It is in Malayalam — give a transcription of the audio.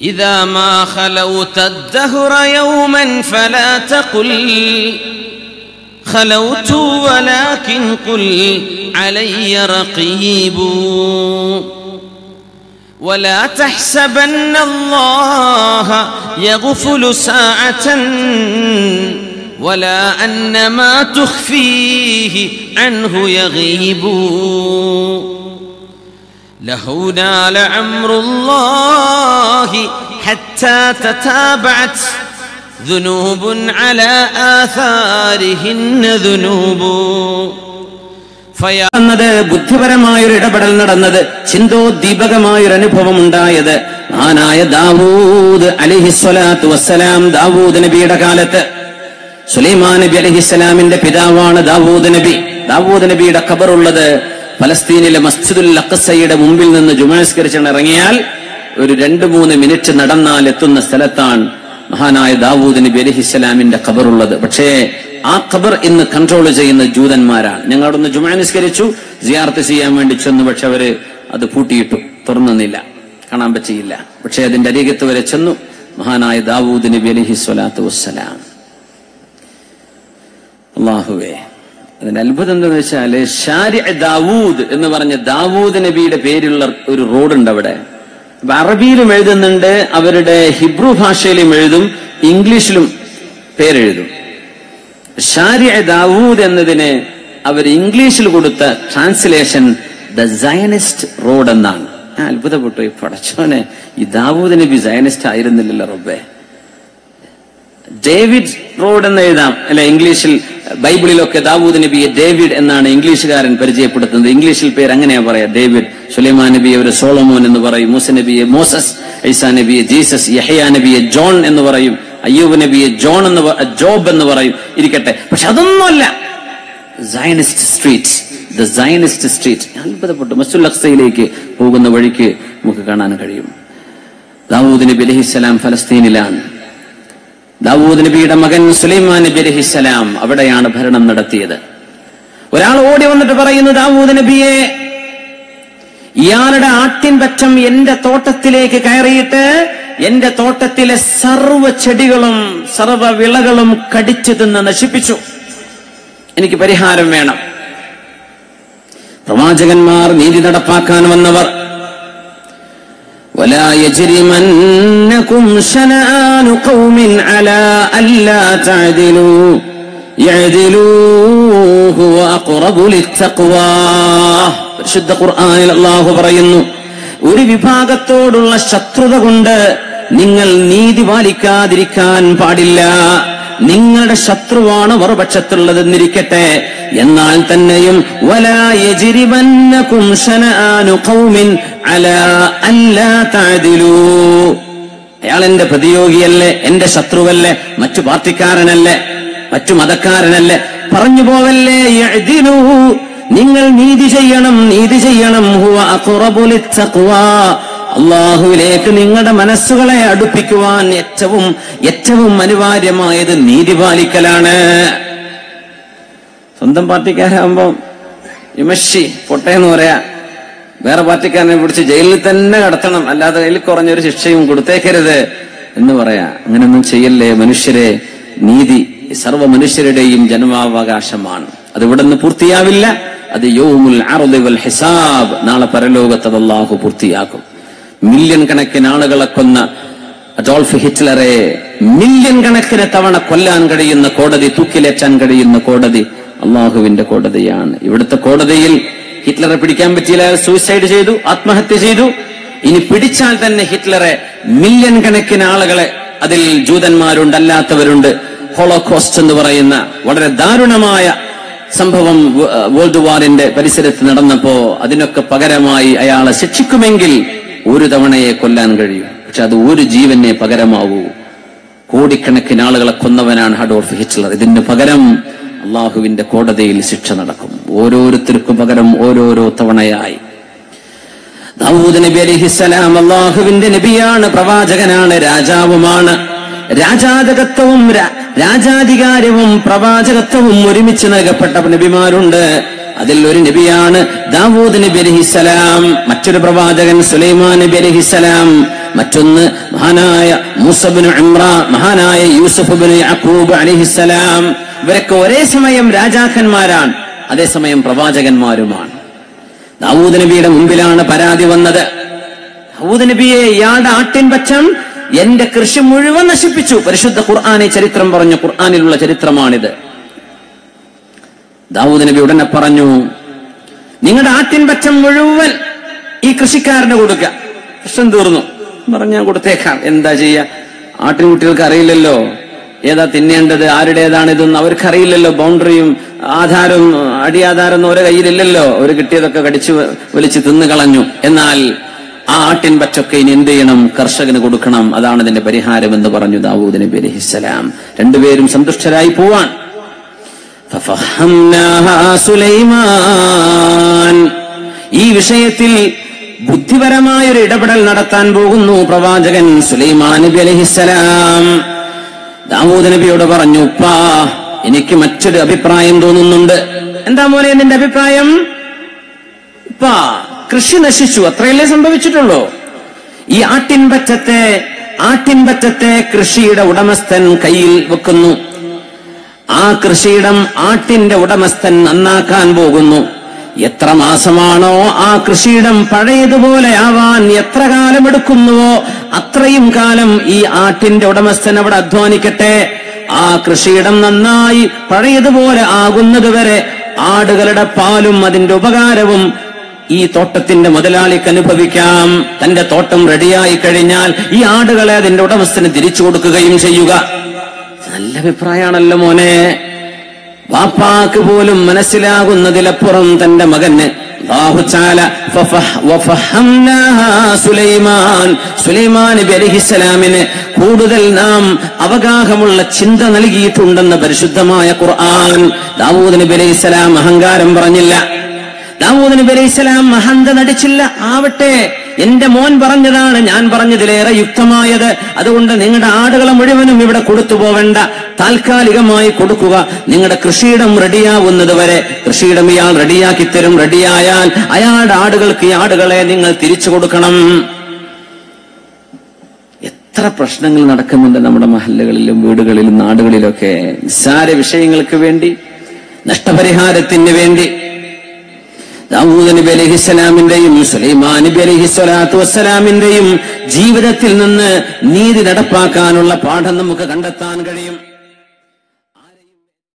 إذا ما خلوت الدهر يوما فلا تقل. خلوت ولكن قل علي رقيب. ولا تحسبن الله يغفل ساعة. ولا أن ما تخفيه عنه يغيب. له نال عمر الله حتى تتابعت ذنوب على آثارهن ذنوب فيا നടന്നത് ബുദ്ധിപരമായൊരു ഇടപെടൽ നടന്നത് ചിന്തോദ്ദീപകമായൊരു അനുഭവം ഉണ്ടായത് മഹാനായ ദാവൂദ് അലിഹിസ്വലാത്തു വസ്സലാം ദാവൂദ് നബിയുടെ കാലത്ത് സുലൈമാൻ നബി അലഹിസ്സലാമിന്റെ പിതാവാണ് ദാവൂദ് നബി ദാവൂദ് നബിയുടെ ഖബറുള്ളത് ഫലസ്തീനിലെ മസ്ജിദുൽ അക്കസയുടെ മുമ്പിൽ നിന്ന് ജുമാസ്കരിച്ചാണ് ഇറങ്ങിയാൽ ഒരു രണ്ട് മൂന്ന് മിനിറ്റ് നടന്നാൽ എത്തുന്ന സ്ഥലത്താണ് മഹാനായ ദാവൂദ് നബി അലഹിസ്സലാമിന്റെ ഖബറുള്ളത്. പക്ഷേ ആ ഖബർ ഇന്ന് കൺട്രോൾ ചെയ്യുന്ന ജൂതന്മാരാണ്. ഞങ്ങൾ അവിടെ നിന്ന് ജുമാ നിസ്കരിച്ചു സിയാർത്ത് ചെയ്യാൻ വേണ്ടി ചെന്നു പക്ഷെ അവർ അത് പൂട്ടിയിട്ടു തുറന്നില്ല കാണാൻ പറ്റിയില്ല. പക്ഷെ അതിന്റെ അരികത്ത് വരെ ചെന്നു മഹാനായ ദാവൂദ് നബി അലഹി വസ്സലാം. അള്ളാഹുവേ. അതിന്റെ അത്ഭുതം എന്താണെന്ന് വെച്ചാൽ ഷാരി ദാവൂദ് എന്ന് പറഞ്ഞ ദാവൂദ് നബിയുടെ പേരുള്ള ഒരു റോഡുണ്ട് അവിടെ. അപ്പൊ അറബിയിലും എഴുതുന്നുണ്ട് അവരുടെ ഹിബ്രു ഭാഷയിലും എഴുതും ഇംഗ്ലീഷിലും പേരെഴുതും. ഷാരി ദാവൂദ് എന്നതിന് അവർ ഇംഗ്ലീഷിൽ കൊടുത്ത ട്രാൻസ്ലേഷൻ ദ സയനിസ്റ്റ് റോഡ് എന്നാണ്. ഞാൻ അത്ഭുതപ്പെട്ടു. ഈ പടച്ചോനെ ഈ ദാവൂദ് നബി സയനിസ്റ്റ് ആയിരുന്നില്ലല്ലോ റബ്ബേ. ഡേവിഡ് റോഡ് എന്ന് എഴുതാം. അല്ല ഇംഗ്ലീഷിൽ ബൈബിളിലൊക്കെ ദാവൂദ് നബിയെ ഡേവിഡ് എന്നാണ് ഇംഗ്ലീഷുകാരൻ പരിചയപ്പെടുത്തുന്നത്. ഇംഗ്ലീഷിൽ പേര് അങ്ങനെയാ പറയാ ഡേവിഡ്. സുലൈമാൻ നബിയെ ഒരു സോളമോൻ എന്ന് പറയും. മൂസ നബിയെ മോസസ് ഐസാ നബിയെ ജീസസ് യഹയാ നബിയെ ജോൺ എന്ന് പറയും. അയ്യൂബ് നബിയെ ജോൺ എന്ന് ജോബ് എന്ന് പറയും. ഇരിക്കട്ടെ. പക്ഷെ അതൊന്നുമല്ല. Zionist street the Zionist street അത്ഭുതപ്പെട്ടു. മസുൽ അക്സയിലേക്ക് പോകുന്ന വഴിക്ക് നമുക്ക് കാണാൻ കഴിയും. ദാവൂദ് നബി അലഹിസ്സലാം ഫലസ്തീനിലാണ്. ദാവൂദ് നബിയുടെ മകൻ സുലൈമാൻ നബി അലഹിസ്സലാം അവിടെയാണ് ഭരണം നടത്തിയത്. ഒരാൾ ഓടി വന്നിട്ട് പറയുന്നു ദാവൂദ് നബിയെ ഇയാളുടെ ആട്ടിൻ പറ്റം എന്റെ തോട്ടത്തിലേക്ക് കയറിയിട്ട് എന്റെ തോട്ടത്തിലെ സർവ ചെടികളും സർവ വിളകളും കടിച്ചു തിന്ന് നശിപ്പിച്ചു. എനിക്ക് പരിഹാരം വേണം. പ്രവാചകന്മാർ നീതി നടപ്പാക്കാൻ വന്നവർ ولا يجرمنكم شنآن قوم على ألا تعدلوا يعدلوا هو أقرب للتقوى പരിശുദ്ധ ഖുർആനിൽ അള്ളാഹു പറയുന്നു ഒരു വിഭാഗത്തോടുള്ള ശത്രുത കൊണ്ട് നിങ്ങൾ നീതി പാലിക്കാതിരിക്കാൻ പാടില്ല നിങ്ങളുടെ ശത്രുവാണ് മറുപക്ഷത്തുള്ളതെന്നിരിക്കട്ടെ എന്നാൽ തന്നെയും വലാ യജ്രിമന്നകും ശനആനു അയാൾ എന്റെ പ്രതിയോഗിയല്ലേ എന്റെ ശത്രുവല്ലേ മറ്റു പാർട്ടിക്കാരനല്ലേ മറ്റു മതക്കാരനല്ലേ പറഞ്ഞു പോവല്ലേ നിങ്ങൾ നീതി ചെയ്യണം നീതി ചെയ്യണം. അള്ളാഹുവിലേക്ക് നിങ്ങളുടെ മനസ്സുകളെ അടുപ്പിക്കുവാൻ ഏറ്റവും ഏറ്റവും അനിവാര്യമായത് നീതി പാലിക്കലാണ്. സ്വന്തം പാർട്ടിക്കാരാകുമ്പോ വിമർശി പൊട്ടയെന്ന് പറയാ. വേറെ പാർട്ടിക്കാരനെ പിടിച്ച് ജയിലിൽ തന്നെ കടത്തണം. അല്ലാതെ അതിൽ കുറഞ്ഞൊരു ശിക്ഷയും കൊടുത്തേക്കരുത് എന്ന് പറയാ. അങ്ങനെയൊന്നും ചെയ്യല്ലേ മനുഷ്യരെ? നീതി സർവ മനുഷ്യരുടെയും ജന്മാവകാശമാണ്. അത് ഇവിടെ നിന്ന് പൂർത്തിയാവില്ല. അത് യോമുൽ ഹിസാബ് നാളെ പരലോകത്ത് അതല്ലാഹു പൂർത്തിയാക്കും. മില്യൺ കണക്കിന് ആളുകളെ കൊന്ന അഡോൾഫ് ഹിറ്റ്ലറെ മില്യൺ കണക്കിന് തവണ കൊല്ലാൻ കഴിയുന്ന കോടതി തൂക്കിലേറ്റാൻ കഴിയുന്ന കോടതി അള്ളാഹുവിന്റെ കോടതിയാണ്. ഇവിടുത്തെ കോടതിയിൽ ഹിറ്റ്ലറെ പിടിക്കാൻ പറ്റിയില്ല. സൂയിസൈഡ് ചെയ്തു ആത്മഹത്യ ചെയ്തു. ഇനി പിടിച്ചാൽ തന്നെ ഹിറ്റ്ലറെ മില്യൺ കണക്കിന് ആളുകളെ അതിൽ ജൂതന്മാരുണ്ട് അല്ലാത്തവരുണ്ട് ഹോളോകോസ്റ്റ് എന്ന് പറയുന്ന വളരെ ദാരുണമായ സംഭവം വേൾഡ് വാറിന്റെ പരിസരത്ത് നടന്നപ്പോ അതിനൊക്കെ പകരമായി അയാളെ ശിക്ഷിക്കുമെങ്കിൽ ഒരു തവണയെ കൊല്ലാൻ കഴിയും. പക്ഷെ അത് ഒരു ജീവനെ പകരമാവൂ. കോടിക്കണക്കിന് ആളുകളെ കൊന്നവനാണ് ഹഡോൾഫ് ഹിറ്റ്ലർ. ഇതിന് പകരം അള്ളാഹുവിന്റെ കോടതിയിൽ ശിക്ഷ നടക്കും. ഓരോരുത്തർക്കും പകരം ഓരോരോ തവണയായി. ദാവൂദ് നബി അലിഹിസലാം അള്ളാഹുവിന്റെ നബിയാണ് പ്രവാചകനാണ് രാജാവുമാണ്. രാജാതകത്വവും രാജാധികാരവും പ്രവാചകത്വവും ഒരുമിച്ച് നൽകപ്പെട്ട നബിമാരുണ്ട്. അതിൽ ഒരു നബിയാണ് ദാവൂദ് നബി അലഹിസലാം മറ്റൊരു പ്രവാചകൻ സുലൈമാൻ നബി അലഹിസലാം മറ്റൊന്ന് മഹാനായ മൂസബിന് ഇമ്ര മഹാനായ യൂസഫുബിന് യാക്കൂബ് അലഹിസലാം ഇവരൊക്കെ ഒരേ സമയം രാജാക്കന്മാരാണ് അതേസമയം പ്രവാചകന്മാരുമാണ്. ദാവൂദ് നബിയുടെ മുമ്പിലാണ് പരാതി വന്നത്. ദാവൂദ് നബിയെ ഇയാളുടെ ആട്ടിൻ പച്ചം എന്റെ കൃഷി മുഴുവൻ നശിപ്പിച്ചു. പരിശുദ്ധ ഖുർആാനെ ചരിത്രം പറഞ്ഞു ഖുർആാനിലുള്ള ചരിത്രമാണിത്. ദാവൂദ് നബി ഉടനെ പറഞ്ഞു നിങ്ങളുടെ ആട്ടിൻ പച്ചം മുഴുവൻ ഈ കൃഷിക്കാരന് കൊടുക്കുക പ്രശ്നം തീർന്നു. പറഞ്ഞ ഞാൻ കൊടുത്തേക്കാം. എന്താ ചെയ്യുക ആട്ടിൻകുട്ടികൾക്ക് അറിയില്ലല്ലോ. ഏതാ തിന്നേണ്ടത്? ആരുടേതാണിതെന്ന് അവർക്കറിയില്ലല്ലോ. ബൗണ്ടറിയും ആധാരവും അടിയാധാരമൊന്നും ഓരോ കയ്യിലില്ലല്ലോ. അവർ കിട്ടിയതൊക്കെ കടിച്ചു വലിച്ചു തിന്നു കളഞ്ഞു. എന്നാൽ ആ ആട്ടിൻ പറ്റൊക്കെ ഇനി എന്ത് ചെയ്യണം? കർഷകന് കൊടുക്കണം. അതാണ് ഇതിന്റെ പരിഹാരം എന്ന് പറഞ്ഞു ദാവൂദ് നബി അലഹിസ്സലാം രണ്ടുപേരും സന്തുഷ്ടരായി പോവാൻ. ഈ വിഷയത്തിൽ ബുദ്ധിപരമായ ഒരു ഇടപെടൽ നടത്താൻ പോകുന്നു പ്രവാചകൻ സുലൈമാൻ നബി അലഹിസലാം ദാവൂദ് നബിയോട് പറഞ്ഞു ഉപ്പാ എനിക്ക് മറ്റൊരു അഭിപ്രായം തോന്നുന്നുണ്ട്. എന്താ മോനെ നിന്റെ അഭിപ്രായം? ഉപ്പാ കൃഷി നശിച്ചു അത്രയല്ലേ സംഭവിച്ചിട്ടുള്ളൂ. ഈ ആട്ടിൻപറ്റത്തെ ആട്ടിൻപറ്റത്തെ കൃഷിയുടെ ഉടമസ്ഥൻ കയ്യിൽ വെക്കുന്നു. ആ കൃഷിയിടം ആട്ടിന്റെ ഉടമസ്ഥൻ നന്നാക്കാൻ പോകുന്നു. എത്ര മാസമാണോ ആ കൃഷിയിടം പഴയതുപോലെ ആവാൻ എത്ര കാലം എടുക്കുന്നുവോ അത്രയും കാലം ഈ ആട്ടിന്റെ ഉടമസ്ഥൻ അവിടെ അധ്വാനിക്കട്ടെ. ആ കൃഷിയിടം നന്നായി പഴയതുപോലെ ആകുന്നതുവരെ ആടുകളുടെ പാലും അതിന്റെ ഉപകാരവും ഈ തോട്ടത്തിന്റെ മുതലാളിക്ക് അനുഭവിക്കാം. തന്റെ തോട്ടം റെഡിയായി കഴിഞ്ഞാൽ ഈ ആടുകളെ അതിന്റെ ഉടമസ്ഥന് തിരിച്ചു കൊടുക്കുകയും ചെയ്യുക. നല്ല അഭിപ്രായമാണല്ലോ മോനെ. വാപ്പാക്ക് പോലും മനസ്സിലാകുന്നതിലപ്പുറം തന്റെ മകന് സുലൈമാൻ. കൂടുതൽ നാം അവഗാഹമുള്ള ചിന്ത നൽകിയിട്ടുണ്ടെന്ന് പരിശുദ്ധമായ ഖുർആൻ. ദാവൂദ് നബി അലൈഹിസ്സലാം അഹങ്കാരം പറഞ്ഞില്ല. ദാവൂദ് നബി അലൈഹി സ്വലാം മഹന്ത നടിച്ചില്ല. ആവട്ടെ എന്റെ മോൻ പറഞ്ഞതാണ് ഞാൻ പറഞ്ഞതിലേറെ യുക്തമായത്. അതുകൊണ്ട് നിങ്ങളുടെ ആടുകളെ മുഴുവനും ഇവിടെ കൊടുത്തു പോവേണ്ട. താൽക്കാലികമായി കൊടുക്കുക. നിങ്ങളുടെ കൃഷിയിടം റെഡിയാവുന്നത് വരെ കൃഷിയിടം ഇയാൾ റെഡിയാക്കി തരും റെഡിയായാൽ അയാളുടെ ആടുകൾക്ക് ഈ ആടുകളെ നിങ്ങൾ തിരിച്ചു കൊടുക്കണം. എത്ര പ്രശ്നങ്ങൾ നടക്കുന്നുണ്ട് നമ്മുടെ മഹല്ലുകളിലും വീടുകളിലും നാടുകളിലൊക്കെ. നിസ്സാര വിഷയങ്ങൾക്ക് വേണ്ടി നഷ്ടപരിഹാരത്തിന് വേണ്ടി. ദാവൂദ് നബി അലഹിസ്സലാമിന്റെയും സുലൈമാൻ നബി അലഹി സ്വലാത്തു വസ്സലാമിന്റെയും ജീവിതത്തിൽ നിന്ന് നീതി നടപ്പാക്കാനുള്ള പാഠം നമുക്ക് കണ്ടെത്താൻ കഴിയും.